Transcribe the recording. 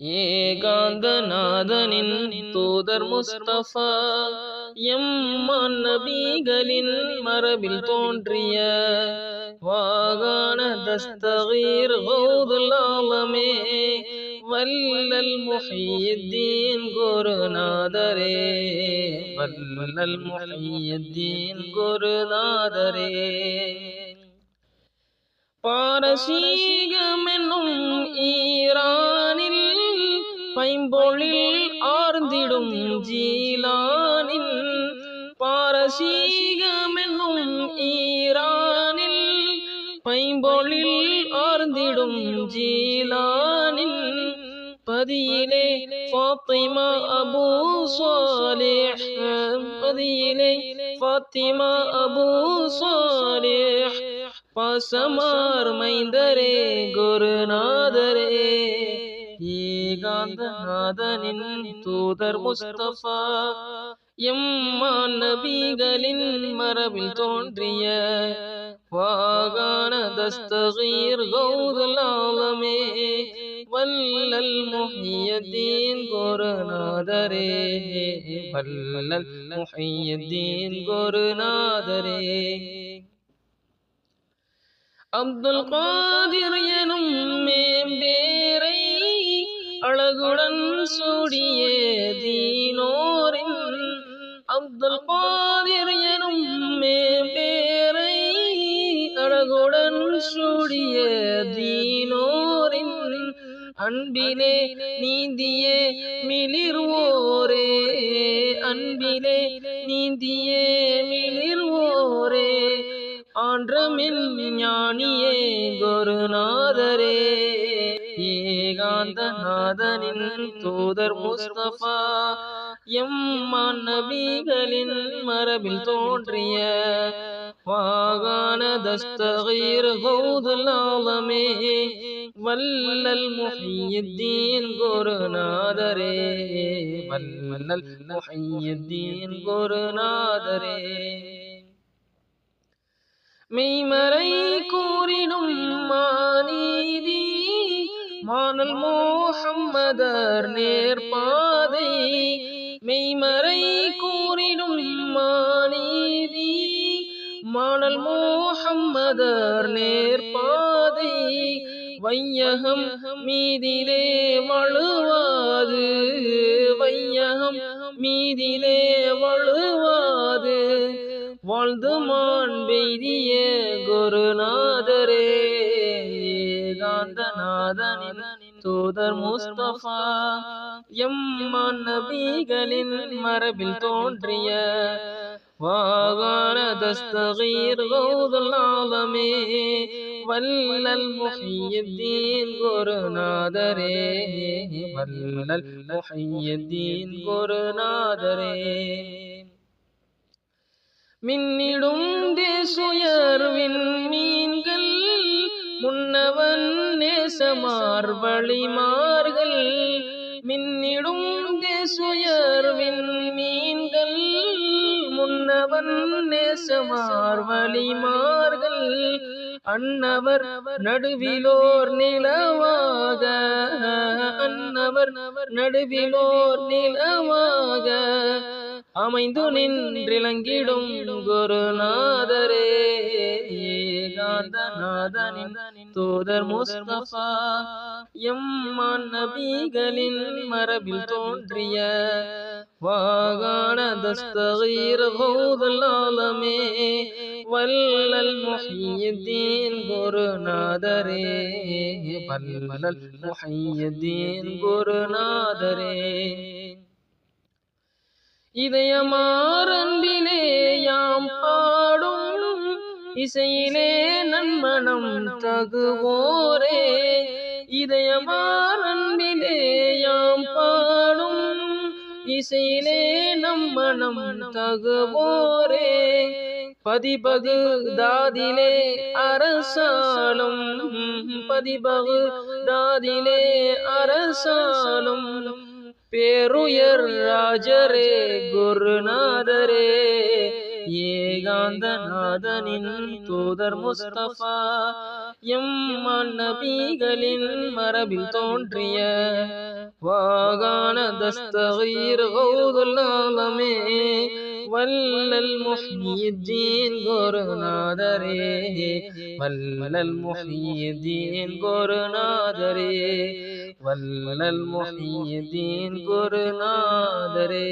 ஏகாந்தநாதனின் தூதர் முஸ்தபா எம்மான் நபிகளின் மரபில் தோன்றிய வாகான தஸ்தகீர் கௌதுல்லாலமே வல்லல் முஹியத்தீன் குருநாதரே வல்லல் முஹியத்தீன் குருநாதரே. பாரசீகமென்னும் ஈரானில் பைம்பொழில் ஆர்ந்திடும் ஜீலானின் பாரசீகமென்னும் ஈரானில் பைம்பொழில் ஆர்ந்திடும் ஜீலானின் பதியிலே ஃபாத்திமா அபூ சாலிஹ் பதியிலே ஃபாத்திமா அபூ சாலிஹ் பாசமார் மைந்தரே குருநாதரே ஏகாந்தநாதனின் தூதர் முஸ்தபா எம்மான் நபிகளின் மரபில் தோன்றிய வாகான தஸ்தகீர் கௌதலாலமே வல்லல் முஹியத்தீன் குருநாதரே வல்லல் முஹியத்தீன் குருநாதரே. அப்துல் காதிர் எனும் மேம்பேரை அழகுடன் சூடிய தீனோரின் அப்துல் காதிர் எனும் மேம்பேரை அழகுடன் சூடிய தீனோரின் அன்பிலே நீந்தியே மிளிர்வோரே அன்பிலே நீந்தியே மிளிர்வோரே ஆன்றமின் ஞானியே குருநாதரே. ஏகாந்தநாதனின் தூதர் முஸ்தபா. எம்மான் நபிகளின் மரபில் தோன்றிய வாகான தஸ்தகீர் கௌதுல்லாலமே வல்லல் முஹியத்தீன் குருநாதரே. வல்லல் முஹியத்தீன் குருநாதரே. மெய்மறை கூறினும் மாநீதி மானல் மோஹம்மதர் நேர்பாதை மெய்மறை கூறிடும் மாநீதி மானல் மோஹம்மதர் நேர்பாதை வையகம் மீதிலே வழுவாது. வையகம் மீதிலே வழுவாது. வாழ்ந்து மான் பெய்திய குருநாதரே. ஏகாந்தநாதனின் தூதர் முஸ்தபா. எம்மா நபிகளின் மரபில் தோன்றிய வாகான தஸ்தகீர் கௌதலாலமே வல்லல் முஹியத்தீன் குருநாதரே. வல்லல் முஹியத்தீன் குருநாதரே. மின்னிடும் தேசுயர் நேசமார் மார்கள் மின்னிடும் தேசுயர்வின் மீன்கள் முன்னவன் நேசமார்வழி மார்கள் அன்னவர் நடுவிலோர் நிலவாக அன்னவர் நடுவிலோர் நிலவாக அமைந்து நின்றிலங்கிடும் குருநாதரே ஏகாந்தநாதனின் தூதர் முஸ்தபா எம்மான் நபிகளின் மரபில் தோன்றிய வாகான தஸ்தகீர் கௌதலாலமே வல்லல் முஹியதீன் குருநாதரே வல்லல் முஹியதீன் குருநாதரே. இதயமாரன்பிலே இசையிலே நன்மணம் தகுவோரே. இதயமாறன்பிலே யாம் பாடும். இசையிலே நம்மணம் தகுவோரே. பதிபகு தாதிலே அரசாலும் பதிபகு தாதிலே அரசாலும் பேருயர் ராஜரே குருநாதரே. ஏகாந்தநாதனின் தூதர் முஸ்தபா எம் நபிகளின் மரபில் தோன்றிய வாகான தஸ்தகீர் கௌதுலாலமே வல்லல் முஹ்யித்தீன் குருநாதரே வல்லல் முஹ்யித்தீன் குருநாதரே வல்லல் முஹ்யித்தீன் குருநாதரே.